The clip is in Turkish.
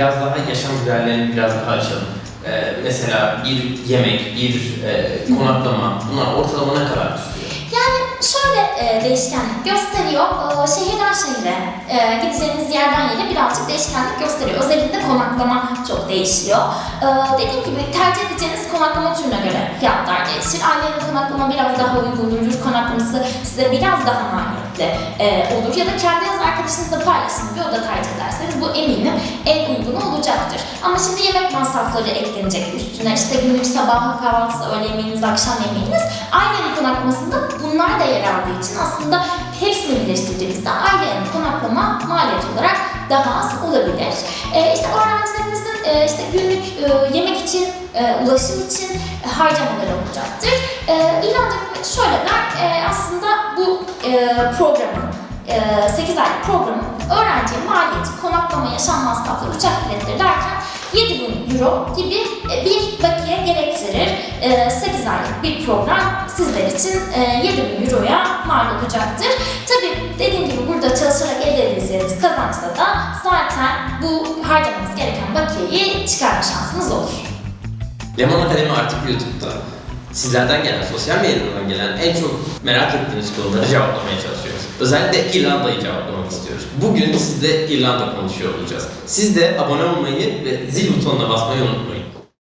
biraz daha yaşam giderlerini biraz daha açalım. Ee, mesela bir yemek, bir e, konaklama, bunlar ortalama ne kadar tutuyor? Şöyle e, değişkenlik gösteriyor. E, şehirden şehire, e, gideceğiniz yerden yere birazcık değişkenlik gösteriyor. Özellikle konaklama çok değişiyor. E, dediğim gibi tercih edeceğiniz konaklama türüne göre fiyatlar değişir. Ailenin konaklama biraz daha uygundur. Yurt konaklaması size biraz daha maliyetli e, olur. Ya da kendi yaz arkadaşınızla paylaşın bir oda tercih ederseniz bu eminim en uygunu olacaktır. Ama şimdi yemek masrafları eklenecek üstüne. İşte günlük sabah kahvaltısı, öğle yemeğiniz, akşam yemeğiniz. Ailenin konaklamasında bunlar da yer aldığı için aslında hepsini birleştirdiğimizde ailenin konaklama maliyet olarak daha az olabilir. Ee, işte öğrencilerimizin e, işte günlük e, yemek için, e, ulaşım için e, harcamaları olacaktır. E, hükümeti şöyle der, e, aslında bu e, programın, 8 aylık programın öğrenciye maliyeti, konaklama, yaşam masrafları, uçak biletleri derken 7 bin euro gibi e, bir bakiye gerektirir. E, 8 aylık bir program sizler için e, 7 bin euroya mal olacaktır. Tabii dediğim gibi burada çalışarak elde edeceğiniz kazançla da zaten bu harcamanız gereken bakiyeyi çıkarma şansınız olur. Lemon Akademi artık YouTube'da. Sizlerden gelen, sosyal medyadan gelen en çok merak ettiğiniz konuları cevaplamaya çalışıyoruz. Özellikle İrlanda'yı cevaplamak istiyoruz. Bugün sizle İrlanda konuşuyor olacağız. Siz de abone olmayı ve zil butonuna basmayı unutmayın.